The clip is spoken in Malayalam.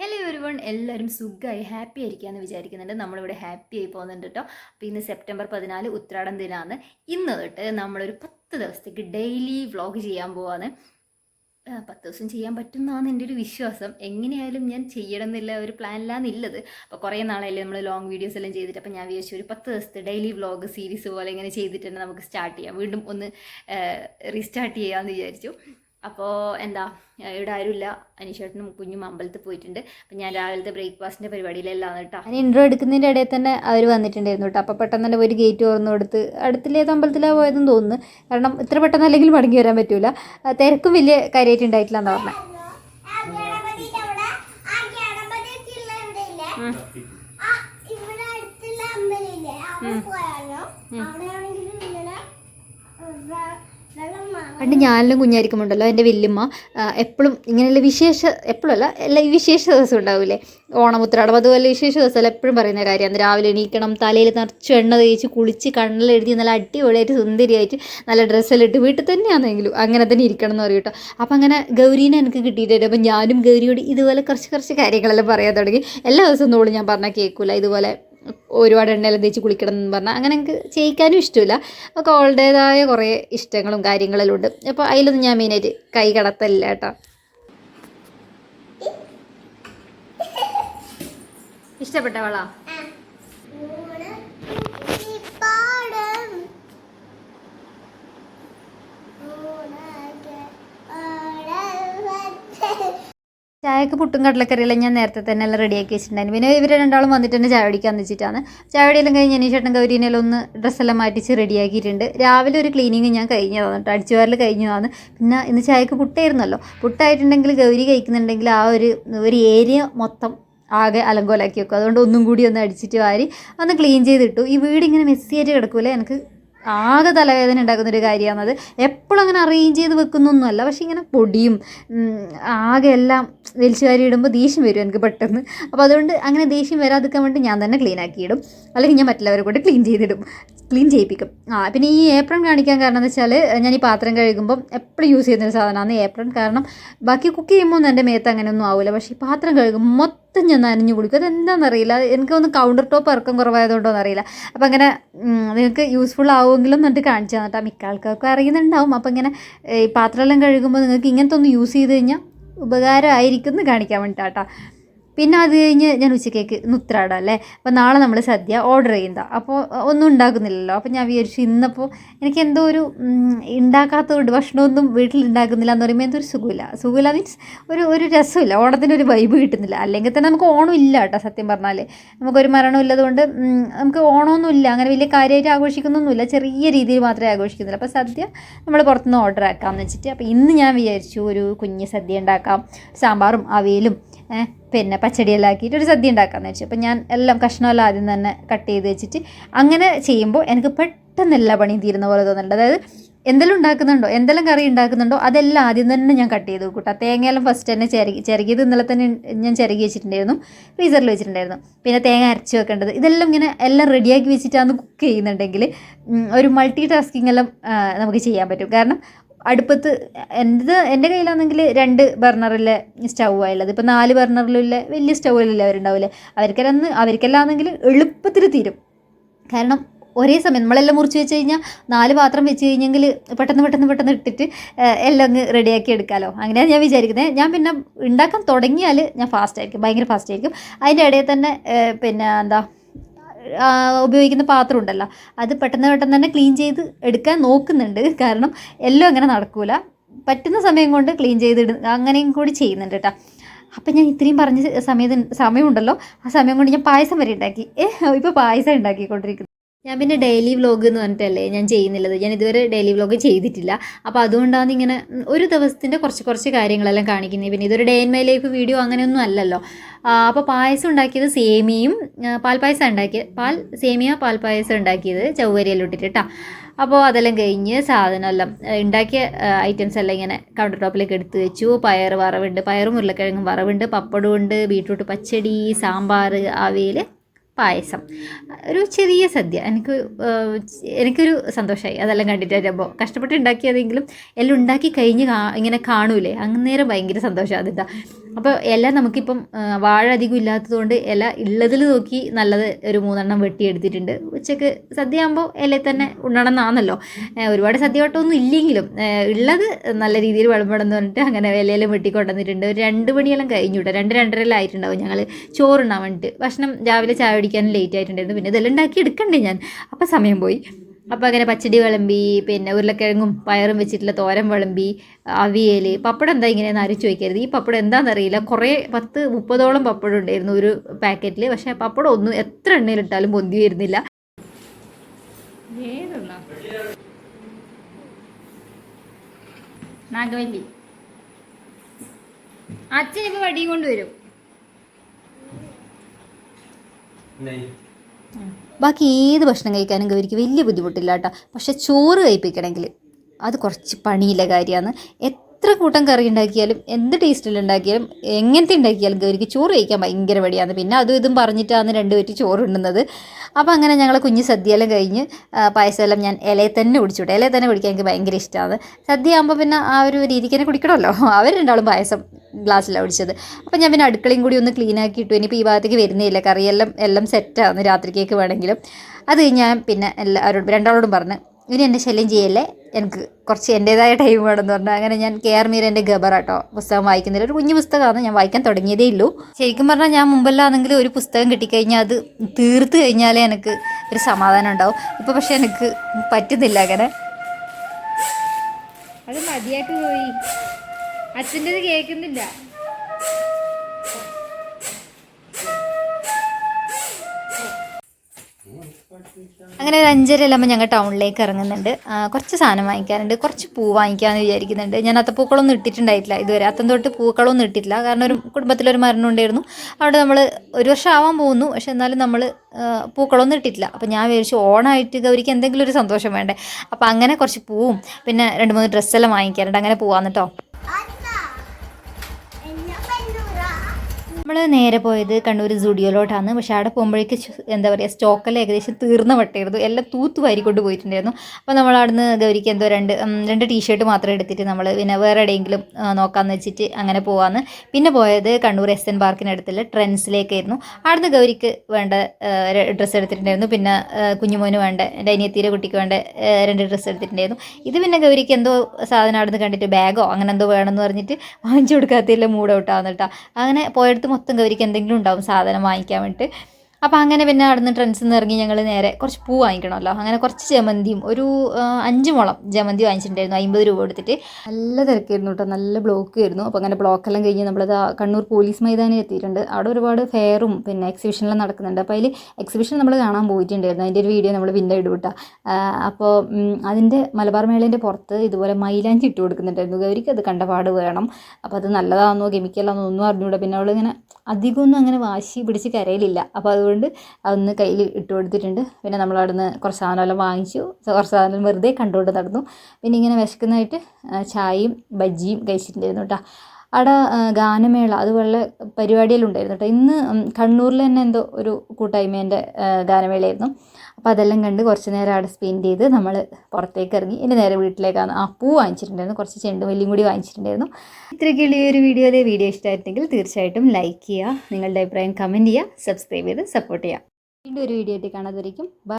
ഹലോ ഒരുവൺ എല്ലാവരും സുഖമായി ഹാപ്പി ആയിരിക്കാമെന്ന് വിചാരിക്കുന്നുണ്ട്. നമ്മളിവിടെ ഹാപ്പി ആയി പോകുന്നുണ്ട് കേട്ടോ. അപ്പോൾ ഇന്ന് സെപ്റ്റംബർ പതിനാല് ഉത്രാടം ദിനമാണ് ഇന്ന് തൊട്ട് നമ്മളൊരു പത്ത് ദിവസത്തേക്ക് ഡെയിലി വ്ലോഗ് ചെയ്യാൻ പോവാണ്. പത്ത് ദിവസം ചെയ്യാൻ പറ്റുന്നതാണ് എന്റെ ഒരു വിശ്വാസം. എങ്ങനെയായാലും ഞാൻ ചെയ്യണം എന്നില്ല ഒരു പ്ലാനിലാണെന്നുള്ളത് അപ്പോൾ കുറേ നാളായില്ലേ നമ്മൾ ലോങ് വീഡിയോസ് എല്ലാം ചെയ്തിട്ട്. അപ്പോൾ ഞാൻ വിചാരിച്ചു ഒരു പത്ത് ദിവസത്തെ ഡെയിലി വ്ളോഗ് സീരീസ് പോലെ ഇങ്ങനെ ചെയ്തിട്ട് തന്നെ നമുക്ക് സ്റ്റാർട്ട് ചെയ്യാം. വീണ്ടും ഒന്ന് റീസ്റ്റാർട്ട് ചെയ്യാമെന്ന് വിചാരിച്ചു. അപ്പോൾ എന്താ ഇവിടെ ആരുമില്ല. അനീഷേട്ടനും കുഞ്ഞും അമ്പലത്തിൽ പോയിട്ടുണ്ട്. അപ്പം ഞാൻ രാവിലത്തെ ബ്രേക്ക്ഫാസ്റ്റിന്റെ പരിപാടിയിലെല്ലാം കേട്ടോ. ഞാൻ ഇൻട്രോ എടുക്കുന്നതിന്റെ ഇടയിൽ തന്നെ അവർ വന്നിട്ടുണ്ടായിരുന്നു കേട്ടോ. അപ്പോൾ പെട്ടെന്ന് തന്നെ ഒരു ഗേറ്റ് തുറന്നു കൊടുത്ത് അടുത്തിലേത് അമ്പലത്തിലാണ് പോയതെന്ന് തോന്നുന്നു. കാരണം ഇത്ര പെട്ടെന്ന് അല്ലെങ്കിൽ മടങ്ങി വരാൻ പറ്റൂല. തിരക്കും വലിയ കാര്യമായിട്ടുണ്ടായിട്ടില്ല എന്ന് പറഞ്ഞത് ആ ഗണപതിയുടെ അവിടെ പണ്ട് ഞാനെല്ലാം കുഞ്ഞായിരിക്കുമ്പോണ്ടല്ലോ എന്റെ വല്യമ്മ എപ്പോഴും ഇങ്ങനെയുള്ള വിശേഷ എപ്പോഴല്ല എല്ലാ വിശേഷ ദിവസം ഉണ്ടാവില്ലേ ഓണം ഉത്രാടം അതുപോലെ വിശേഷ ദിവസം എപ്പോഴും പറയുന്ന കാര്യമാണ് രാവിലെ എണീക്കണം തലയിൽ നിറച്ച് എണ്ണ തേച്ച് കുളിച്ച് കണ്ണിലെഴുതി നല്ല അടിപൊളിയായിട്ട് സുന്ദരിയായിട്ട് നല്ല ഡ്രസ്സെല്ലാം വീട്ടിൽ തന്നെയാണെങ്കിലും അങ്ങനെ തന്നെ ഇരിക്കണം എന്ന് പറയും കേട്ടോ. അപ്പം അങ്ങനെ ഗൗരീനെ എനിക്ക് കിട്ടിയിട്ടുണ്ട്. അപ്പം ഞാനും ഗൗരിയോട് ഇതുപോലെ കുറച്ച് കുറച്ച് കാര്യങ്ങളെല്ലാം പറയാൻ തുടങ്ങി. എല്ലാ ദിവസവും തോളും ഞാൻ പറഞ്ഞാൽ കേൾക്കില്ല ഇതുപോലെ ഒരുപാട് എണ്ണയെല്ലാം തേച്ച് കുളിക്കണം എന്ന് പറഞ്ഞാൽ അങ്ങനെ എനിക്ക് ചെയ്യിക്കാനും ഇഷ്ടമില്ല. ഒക്കെ അവളുടേതായ കുറേ ഇഷ്ടങ്ങളും കാര്യങ്ങളെല്ലാം ഉണ്ട്. അപ്പോൾ അതിലൊന്നും ഞാൻ മെയിനായിട്ട് കൈ കടത്തല്ല കേട്ടോ. ഇഷ്ടപ്പെട്ടവളാ ആ. മൂന്ന് ഇപ്പാടും. മൂന്നാകെ ആടവത്തെ. ചായക്ക് പുട്ടും കടലക്കറിയെല്ലാം ഞാൻ നേരത്തെ തന്നെ എല്ലാം റെഡിയാക്കി വെച്ചിട്ടുണ്ടായിരുന്നു. പിന്നെ ഇവർ രണ്ടാളും വന്നിട്ട് തന്നെ ചായ പിടിക്കാൻ വെച്ചിട്ടാണ് ചായ കുടിയെല്ലാം കഴിഞ്ഞ് അനീഷേട്ടൻ ഗൗരീനെല്ലാം ഒന്ന് ഡ്രസ്സെല്ലാം മാറ്റിച്ച് റെഡിയാക്കിയിട്ടുണ്ട് രാവിലെ ഒരു ക്ലീനിങ് ഞാൻ കഴിഞ്ഞതാണ് കേട്ടോ. കഴിഞ്ഞു കഴിഞ്ഞതാണ്. പിന്നെ ഇന്ന് ചായക്ക് പുട്ടായിരുന്നല്ലോ. പുട്ടായിട്ടുണ്ടെങ്കിൽ ഗൗരി കഴിക്കുന്നുണ്ടെങ്കിൽ ആ ഒരു ഒരു ഏരിയ മൊത്തം ആകെ അലങ്കോലാക്കി വെക്കും. അതുകൊണ്ട് ഒന്നും കൂടി ഒന്ന് അടിച്ചിട്ട് വാരി ഒന്ന് ക്ലീൻ ചെയ്തിട്ടു. ഈ വീട് ഇങ്ങനെ മെസ്സിയായിട്ട് കിടക്കൂലേ? എനിക്ക് ആകെ തലവേദന ഉണ്ടാക്കുന്ന ഒരു കാര്യമാണത് എപ്പോഴും അങ്ങനെ അറേഞ്ച് ചെയ്ത് വെക്കുന്നൊന്നുമല്ല. പക്ഷേ ഇങ്ങനെ പൊടിയും ആകെ എല്ലാം വലിച്ചു ഇടുമ്പോൾ ദേഷ്യം വരും എനിക്ക് പെട്ടെന്ന്. അപ്പോൾ അതുകൊണ്ട് അങ്ങനെ ദേഷ്യം വരാതിരിക്കാൻ വേണ്ടി ഞാൻ തന്നെ ക്ലീൻ ആക്കിയിടും അല്ലെങ്കിൽ ഞാൻ മറ്റുള്ളവരെ കൂടെ ക്ലീൻ ചെയ്തിടും. ക്ലീൻ ചെയ്യിപ്പിക്കും. ആ പിന്നെ ഈ ഏപ്രൺ കാണിക്കാൻ കാരണം എന്ന് വെച്ചാൽ ഞാൻ ഈ പാത്രം കഴുകുമ്പം എപ്പോഴും യൂസ് ചെയ്യുന്നൊരു സാധനമാണ് ഏപ്രൺ കാരണം ബാക്കി കുക്ക് ചെയ്യുമ്പോൾ എന്റെ മേത്ത് അങ്ങനെയൊന്നും ആവില്ല പക്ഷേ ഈ പാത്രം കഴുകുമ്പോൾ മൊത്തം ഞാൻ നനഞ്ഞു കുളിക്കും. അതെന്താണെന്നറിയില്ല എനിക്കൊന്ന് കൗണ്ടർ ടോപ്പ് ഇറക്കം കുറവായതുകൊണ്ടോന്ന് അറിയില്ല. അപ്പം അങ്ങനെ നിങ്ങൾക്ക് യൂസ്ഫുൾ ആവുമെങ്കിലും എന്നിട്ട് കാണിച്ചു തന്നിട്ട് മിക്ക ആൾക്കാർക്കും അറിയുന്നുണ്ടാവും. അപ്പം ഇങ്ങനെ ഈ പാത്രമെല്ലാം കഴുകുമ്പോൾ നിങ്ങൾക്ക് ഇങ്ങനത്തെ ഒന്ന് യൂസ് ചെയ്ത് കഴിഞ്ഞാൽ ഉപകാരമായിരിക്കും എന്ന് കാണിക്കാൻ വേണ്ടിയിട്ടാട്ടോ. പിന്നെ അത് കഴിഞ്ഞ് ഞാൻ ഉച്ചക്കേക്ക് നുത്രാട അല്ലേ അപ്പോൾ നാളെ നമ്മൾ സദ്യ ഓർഡർ ചെയ്യുന്നതാ അപ്പോൾ ഒന്നും ഉണ്ടാക്കുന്നില്ലല്ലോ. അപ്പോൾ ഞാൻ വിചാരിച്ചു ഇന്നപ്പോൾ എനിക്ക് എന്തോ ഒരു ഉണ്ടാക്കാത്തതുകൊണ്ട് ഭക്ഷണമൊന്നും വീട്ടിൽ ഉണ്ടാക്കുന്നില്ല എന്ന് പറയുമ്പോൾ എന്തോ ഒരു സുഖമില്ല. സുഖമില്ല മീൻസ് ഒരു ഒരു രസമില്ല. ഓണത്തിന്റെ ഒരു വൈബ് കിട്ടുന്നില്ല. അല്ലെങ്കിൽ തന്നെ നമുക്ക് ഓണം ഇല്ല കേട്ടോ സത്യം പറഞ്ഞാൽ നമുക്കൊരു മരണം ഇല്ലതുകൊണ്ട് നമുക്ക് ഓണമൊന്നും ഇല്ല. അങ്ങനെ വലിയ കാര്യമായിട്ട് ആഘോഷിക്കുന്നൊന്നുമില്ല ചെറിയ രീതിയിൽ മാത്രമേ ആഘോഷിക്കുന്നില്ല അപ്പോൾ സദ്യ നമ്മൾ പുറത്തുനിന്ന് ഓർഡർ ആക്കാമെന്ന് വെച്ചിട്ട്. അപ്പോൾ ഇന്ന് ഞാൻ വിചാരിച്ചു ഒരു കുഞ്ഞ് സദ്യ ഉണ്ടാക്കാം. സാമ്പാറും അവിയലും പിന്നെ പച്ചടിയെല്ലാം ആക്കിയിട്ട് ഒരു സദ്യ ഉണ്ടാക്കാമെന്ന് വെച്ചു. അപ്പോൾ ഞാൻ എല്ലാം കഷ്ണമെല്ലാം ആദ്യം തന്നെ കട്ട് ചെയ്ത് വെച്ചിട്ട് അങ്ങനെ ചെയ്യുമ്പോൾ എനിക്ക് പെട്ടെന്ന് എല്ലാ പണിയും തീരുന്ന പോലെ തോന്നുന്നുണ്ട്. അതായത് എന്തെല്ലാം ഉണ്ടാക്കുന്നുണ്ടോ എന്തെല്ലാം കറി ഉണ്ടാക്കുന്നുണ്ടോ അതെല്ലാം ആദ്യം തന്നെ ഞാൻ കട്ട് ചെയ്ത് കൂട്ടാം തേങ്ങയെല്ലാം ഫസ്റ്റ് തന്നെ ചിരകി ചിരകിയത് ഇന്നലെ തന്നെ ഞാൻ ചിരകി വെച്ചിട്ടുണ്ടായിരുന്നു. ഫ്രീസറിൽ വെച്ചിട്ടുണ്ടായിരുന്നു. പിന്നെ തേങ്ങ അരച്ച് വെക്കേണ്ടത്. ഇതെല്ലാം ഇങ്ങനെ എല്ലാം റെഡിയാക്കി വെച്ചിട്ടാണ് കുക്ക് ചെയ്യുന്നുണ്ടെങ്കിൽ ഒരു മൾട്ടി ടാസ്കിങ് എല്ലാം നമുക്ക് ചെയ്യാൻ പറ്റും. കാരണം അടുപ്പത്ത് എന്റെ എന്റെ കയ്യിലാണെങ്കിൽ രണ്ട് ബർണറിലെ സ്റ്റൗ ആയുള്ളത് ഇപ്പോൾ നാല് ബർണറിലുള്ള വലിയ സ്റ്റൗവിലല്ലേ അവരുണ്ടാവില്ലേ അവർക്കെല്ലാം അവർക്കെല്ലാം ആണെങ്കിൽ എളുപ്പത്തിൽ തീരും. കാരണം ഒരേ സമയം നമ്മളെല്ലാം മുറിച്ച് വെച്ച് കഴിഞ്ഞാൽ നാല് പാത്രം വെച്ച് കഴിഞ്ഞെങ്കിൽ പെട്ടെന്ന് പെട്ടെന്ന് പെട്ടെന്ന് ഇട്ടിട്ട് എല്ലാം അങ്ങ് റെഡിയാക്കി എടുക്കാമല്ലോ അങ്ങനെയാണ് ഞാൻ വിചാരിക്കുന്നത് ഞാൻ പിന്നെ ഉണ്ടാക്കാൻ തുടങ്ങിയാൽ ഞാൻ ഫാസ്റ്റ് ആയിരിക്കും ഭയങ്കര ഫാസ്റ്റ് ആയിരിക്കും അതിന്റെ ഇടയിൽ തന്നെ പിന്നെ എന്താ ഉപയോഗിക്കുന്ന പാത്രം ഉണ്ടല്ലോ. അത് പെട്ടെന്ന് പെട്ടെന്ന് തന്നെ ക്ലീൻ ചെയ്ത് എടുക്കാൻ നോക്കുന്നുണ്ട്. കാരണം എല്ലാം അങ്ങനെ നടക്കൂല. പറ്റുന്ന സമയം കൊണ്ട് ക്ലീൻ ചെയ്ത് അങ്ങനെയും കൂടി ചെയ്യുന്നുണ്ട് കേട്ടോ. അപ്പം ഞാൻ ഇത്രയും പറഞ്ഞ സമയത്ത് സമയമുണ്ടല്ലോ. ആ സമയം കൊണ്ട് ഞാൻ പായസം വരെ ഉണ്ടാക്കി. ഏഹ് ഇപ്പോൾ പായസം ഉണ്ടാക്കിക്കൊണ്ടിരിക്കുന്നു. ഞാൻ പിന്നെ ഡെയിലി വ്ലോഗ് എന്ന് പറഞ്ഞിട്ടല്ലേ ഞാൻ ചെയ്യുന്നില്ലത്. ഞാൻ ഇതുവരെ ഡെയിലി വ്ലോഗ് ചെയ്തിട്ടില്ല. അപ്പോൾ അതുകൊണ്ടാണ് ഇങ്ങനെ ഒരു ദിവസത്തിന്റെ കുറച്ച് കുറച്ച് കാര്യങ്ങളെല്ലാം കാണിക്കുന്നത്. പിന്നെ ഇതൊരു day in my life video അങ്ങനെയൊന്നും അല്ലല്ലോ. അപ്പോൾ പായസം ഉണ്ടാക്കിയത് സേമിയയും പാൽ പാൽപ്പായസം ഉണ്ടാക്കിയത് പാൽ സേമിയ പാൽപ്പായസം ഉണ്ടാക്കിയത് ചൗവരിയെല്ലാം ഇട്ടിട്ട് കേട്ടോ അപ്പോൾ അതെല്ലാം കഴിഞ്ഞ് സാധനമെല്ലാം ഉണ്ടാക്കിയ ഐറ്റംസ് എല്ലാം ഇങ്ങനെ കൗണ്ടർ ടോപ്പിലേക്ക് എടുത്ത് വെച്ചു. പയർ വറവുണ്ട് പയറും ഉരുളക്കിഴങ്ങും വറവുണ്ട് പപ്പടമുണ്ട് ബീട്രൂട്ട് പച്ചടി സാമ്പാർ അവിയൽ പായസം. ഒരു ചെറിയ സദ്യ. എനിക്ക് എനിക്കൊരു സന്തോഷമായി അതെല്ലാം കണ്ടിട്ടാകുമ്പോൾ കഷ്ടപ്പെട്ട് ഉണ്ടാക്കിയതെങ്കിലും എല്ലാം ഉണ്ടാക്കി കഴിഞ്ഞ് ഇങ്ങനെ കാണൂലേ? അന്നേരം ഭയങ്കര സന്തോഷമാണ് അതിന്റെ അപ്പോൾ ഇല നമുക്കിപ്പം വാഴ അധികം ഇല്ലാത്തതുകൊണ്ട് ഇല ഉള്ളതിൽ നോക്കി നല്ലത് ഒരു മൂന്നെണ്ണം വെട്ടിയെടുത്തിട്ടുണ്ട്. ഉച്ചയ്ക്ക് സദ്യ ആകുമ്പോൾ ഇലയിൽ തന്നെ ഉണ്ണണം എന്നാണല്ലോ ഒരുപാട് സദ്യ വട്ടമൊന്നും ഇല്ലെങ്കിലും ഉള്ളത് നല്ല രീതിയിൽ വിളമ്പണം പറഞ്ഞിട്ട് അങ്ങനെ ഇലയെല്ലാം വെട്ടിക്കൊണ്ടുവന്നിട്ടുണ്ട്. ഒരു രണ്ട് മണിയെല്ലാം കഴിഞ്ഞു കേട്ടോ രണ്ട് രണ്ടരെല്ലാം ആയിട്ടുണ്ടാവും ഞങ്ങൾ ചോറുണ്ണാൻ വേണ്ടിയിട്ട് ഭക്ഷണം രാവിലെ ചായ കുടിക്കാൻ ലേറ്റ് ആയിട്ടുണ്ടായിരുന്നു. പിന്നെ ഇതെല്ലാം ഉണ്ടാക്കി എടുക്കണ്ടേ ഞാൻ. അപ്പോൾ സമയം പോയി. അപ്പോൾ അങ്ങനെ പച്ചടി വിളമ്പി പിന്നെ ഉരുളക്കിഴങ്ങും പയറും വെച്ചിട്ടുള്ള തോരൻ വിളമ്പി അവിയൽ പപ്പടം എന്താ ഇങ്ങനെയെന്ന് ആരും ചോദിക്കരുത്. ഈ പപ്പടം എന്താണെന്നറിയില്ല കുറേ പത്ത് മുപ്പതോളം പപ്പടം ഉണ്ടായിരുന്നു ഒരു പാക്കറ്റിൽ പക്ഷേ പപ്പടം ഒന്നും എത്ര എണ്ണയിലിട്ടാലും പൊന്തി വരുന്നില്ല. നാഗവല്ലി. വടിയും കൊണ്ടുവരും ബാക്കി ഏത് ഭക്ഷണം കഴിക്കാനും ഗൗരിക്ക് വലിയ ബുദ്ധിമുട്ടില്ല കേട്ടോ. പക്ഷെ ചോറ് കഴിപ്പിക്കണമെങ്കിൽ അത് കുറച്ച് പണിയില്ല കാര്യമാണ്. എത്ര കൂട്ടം കറി ഉണ്ടാക്കിയാലും എന്ത് ടേസ്റ്റിൽ ഉണ്ടാക്കിയാലും എങ്ങനത്തെ ഉണ്ടാക്കിയാലും ഗൗരിക്ക് ചോറ് കഴിക്കാൻ ഭയങ്കര പടിയാണ് പിന്നെ അതും ഇതും പറഞ്ഞിട്ടാണ് രണ്ട് പേറ്റി ചോറ് ഉണ്ടുന്നത് അപ്പോൾ അങ്ങനെ ഞങ്ങൾ കുഞ്ഞ് സദ്യയെല്ലാം കഴിഞ്ഞ് പായസമെല്ലാം ഞാൻ ഇലയിൽ തന്നെ കുടിച്ചുവിട്ടു ഇലയിൽ തന്നെ കുടിക്കാൻ എനിക്ക് ഭയങ്കര ഇഷ്ടമാണ് സദ്യ ആകുമ്പോൾ പിന്നെ ആ ഒരു രീതിക്ക് തന്നെ കുടിക്കണമല്ലോ. അവർ രണ്ടാളും പായസം ഗ്ലാസ്സിലാണ് കുടിച്ചത്. അപ്പോൾ ഞാൻ പിന്നെ അടുക്കളയും കൂടി ഒന്ന് ക്ലീൻ ആക്കി ഇട്ടു. ഇനിയിപ്പോൾ ഈ ഭാഗത്തേക്ക് വരുന്നില്ല കറിയെല്ലാം എല്ലാം സെറ്റാണ് രാത്രിക്കേക്ക് വേണമെങ്കിലും. അത് ഞാൻ പിന്നെ എല്ലാവരോടും രണ്ടാളോടും പറഞ്ഞ് ഇനി എന്നെ ശല്യം ചെയ്യല്ലേ? എനിക്ക് കുറച്ച് എന്റേതായ ടൈം വേണമെന്ന് പറഞ്ഞു അങ്ങനെ ഞാൻ കെ ആർ മീരന്റെ ഗബർ കേട്ടോ പുസ്തകം വായിക്കുന്നില്ല ഒരു കുഞ്ഞു പുസ്തകമാണ് ഞാൻ വായിക്കാൻ തുടങ്ങിയതേ ഉള്ളൂ. ശരിക്കും പറഞ്ഞാൽ ഞാൻ മുമ്പല്ലാണെങ്കിൽ ഒരു പുസ്തകം കിട്ടിക്കഴിഞ്ഞാൽ അത് തീർത്ത് കഴിഞ്ഞാലേ എനിക്ക് ഒരു സമാധാനം ഉണ്ടാവും. ഇപ്പോൾ പക്ഷേ എനിക്ക് പറ്റുന്നില്ല അങ്ങനെ. അത് മതിയായിട്ട് പോയി. അച്ഛന്റെ കേൾക്കുന്നില്ല. അങ്ങനെ ഒരു അഞ്ചര ആകുമ്പോൾ ഞങ്ങൾ ടൗണിലേക്ക് ഇറങ്ങുന്നുണ്ട് കുറച്ച് സാധനം വാങ്ങിക്കാനുണ്ട്. കുറച്ച് പൂ വാങ്ങിക്കാമെന്ന് വിചാരിക്കുന്നുണ്ട്. ഞാൻ അത്തപ്പൂക്കളൊന്നും ഇട്ടിട്ടുണ്ടായിട്ടില്ല ഇതുവരെ. അത്തം തൊട്ട് പൂക്കളൊന്നും ഇട്ടിട്ടില്ല. കാരണം ഒരു കുടുംബത്തിലൊരു മരണം ഉണ്ടായിരുന്നു. അവിടെ നമ്മൾ ഒരു വർഷം ആവാൻ പോകുന്നു. പക്ഷെ എന്നാലും നമ്മൾ പൂക്കളൊന്നും ഇട്ടിട്ടില്ല. അപ്പോൾ ഞാൻ വിചാരിച്ചു ഓണായിട്ട് ഗൗരിക്ക് എന്തെങ്കിലും ഒരു സന്തോഷം വേണ്ടേ. അപ്പോൾ അങ്ങനെ കുറച്ച് പൂവും പിന്നെ രണ്ട് മൂന്ന് ഡ്രസ്സെല്ലാം വാങ്ങിക്കാനുണ്ട്. അങ്ങനെ പോവാന്ന് കേട്ടോ അതാ എന്നാ പെണ്ണൂറാ നമ്മൾ നേരെ പോയത് കണ്ണൂർ സ്റ്റുഡിയോയിലോട്ടാണ് പക്ഷെ അവിടെ പോകുമ്പോഴേക്ക് എന്താ പറയുക സ്റ്റോക്കെല്ലാം ഏകദേശം തീർന്ന വട്ടായിരുന്നു എല്ലാം തൂത്ത് വാരിക്കൊണ്ട് പോയിട്ടുണ്ടായിരുന്നു. അപ്പോൾ നമ്മൾ അവിടുന്ന് ഗൗരിക്ക് എന്തോ രണ്ട് രണ്ട് ടീഷർട്ട് മാത്രം എടുത്തിട്ട് നമ്മൾ പിന്നെ വേറെ എവിടെയെങ്കിലും നോക്കാമെന്ന് വെച്ചിട്ട് അങ്ങനെ പോവാന്ന്. പിന്നെ പോയത് കണ്ണൂർ എസ് എൻ പാർക്കിനടുത്തുള്ള ട്രെൻഡ്സിലേക്കായിരുന്നു അവിടുന്ന് ഗൗരിക്ക് വേണ്ട ഡ്രസ്സ് എടുത്തിട്ടുണ്ടായിരുന്നു. പിന്നെ കുഞ്ഞുമോന് വേണ്ട എന്റെ അനിയത്തിയുടെ കുട്ടിക്ക് വേണ്ട രണ്ട് ഡ്രസ്സ് എടുത്തിട്ടുണ്ടായിരുന്നു. ഇത് പിന്നെ ഗൗരിക്ക് എന്തോ സാധനം അവിടുന്ന് കണ്ടിട്ട് ബാഗോ അങ്ങനെ എന്തോ വേണമെന്ന് പറഞ്ഞിട്ട് വാങ്ങിച്ചു കൊടുക്കാത്തതില്ല മൂഡ് ഔട്ടാവുന്നു കേട്ടോ. അങ്ങനെ പോയടുത്ത് മൊത്തം ഗൗരിക്ക് എന്തെങ്കിലും ഉണ്ടാവും സാധനം വാങ്ങിക്കാൻ വേണ്ടിയിട്ട് അപ്പോൾ അങ്ങനെ പിന്നെ അവിടുന്ന് ട്രെൻഡ്സ് നിന്ന് ഇറങ്ങി ഞങ്ങൾ നേരെ കുറച്ച് പൂ വാങ്ങിക്കണമല്ലോ. അങ്ങനെ കുറച്ച് ജമന്തിയും ഒരു അഞ്ച് മുളം ജമന്തി വാങ്ങിച്ചിട്ടുണ്ടായിരുന്നു അമ്പത് രൂപ കൊടുത്തിട്ട്. നല്ല തിരക്കായിരുന്നു കേട്ടോ. നല്ല ബ്ലോക്ക് ആയിരുന്നു. അപ്പോൾ അങ്ങനെ ബ്ലോക്കെല്ലാം കഴിഞ്ഞ് നമ്മളത് കണ്ണൂർ പോലീസ് മൈതാനിൽ എത്തിയിട്ടുണ്ട്. അവിടെ ഒരുപാട് ഫെയറും പിന്നെ എക്സിബിഷനെല്ലാം നടക്കുന്നുണ്ട്. അപ്പോൾ അതിൽ എക്സിബിഷൻ നമ്മൾ കാണാൻ പോയിട്ടുണ്ടായിരുന്നു. അതിന്റെ ഒരു വീഡിയോ നമ്മൾ പിന്നെ ഇടുവിട്ട അപ്പോൾ അതിന്റെ മലബാർ മേളേന്റെ പുറത്ത് ഇതുപോലെ മൈലാഞ്ചി ഇട്ട് കൊടുക്കുന്നുണ്ടായിരുന്നു. ഗൗരിക്ക് അത് കണ്ടപാട് വേണം. അപ്പോൾ അത് നല്ലതാണെന്നോ കെമിക്കലാണെന്നോ ഒന്നും അറിഞ്ഞൂടാ. പിന്നെ അവളിങ്ങനെ അധികമൊന്നും അങ്ങനെ വാശി പിടിച്ച് കരയിലില്ല. അപ്പോൾ അതുകൊണ്ട് അതൊന്ന് കയ്യിൽ ഇട്ട് കൊടുത്തിട്ടുണ്ട്. പിന്നെ നമ്മൾ നിന്ന് കുറച്ച് സാധനമെല്ലാം വാങ്ങിച്ചു. കുറച്ച് സാധനം വെറുതെ കണ്ടുകൊണ്ട് നടന്നു. പിന്നെ ഇങ്ങനെ വിശക്കുന്നതായിട്ട് ചായയും ബജ്ജിയും കഴിച്ചിട്ടുണ്ടായിരുന്നു കേട്ടോ. അവിടെ ഗാനമേള അതുപോലെ പരിപാടിയെല്ലാം ഉണ്ടായിരുന്നു കേട്ടോ ഇന്ന് കണ്ണൂരിൽ തന്നെ എന്തോ ഒരു കൂട്ടായ്മേന്റെ ഗാനമേളയായിരുന്നു. അപ്പോൾ അതെല്ലാം കണ്ട് കുറച്ച് നേരം അവിടെ സ്പെൻഡ് ചെയ്ത് നമ്മൾ പുറത്തേക്ക് ഇറങ്ങി ഇനി നേരെ വീട്ടിലേക്കാണ്. ആ പൂ വാങ്ങിച്ചിട്ടുണ്ടായിരുന്നു. കുറച്ച് ചെണ്ടുമല്ലിയും കൂടി വാങ്ങിച്ചിട്ടുണ്ടായിരുന്നു. ഇത്രയ്ക്കുള്ള ഈ ഒരു വീഡിയോയിലെ വീഡിയോ ഇഷ്ടമായിട്ടുണ്ടെങ്കിൽ തീർച്ചയായിട്ടും ലൈക്ക് ചെയ്യുക. നിങ്ങളുടെ അഭിപ്രായം കമന്റ് ചെയ്യുക. സബ്സ്ക്രൈബ് ചെയ്ത് സപ്പോർട്ട് ചെയ്യുക. വീണ്ടും ഒരു വീഡിയോ ആയിട്ട് കാണാതിരിക്കും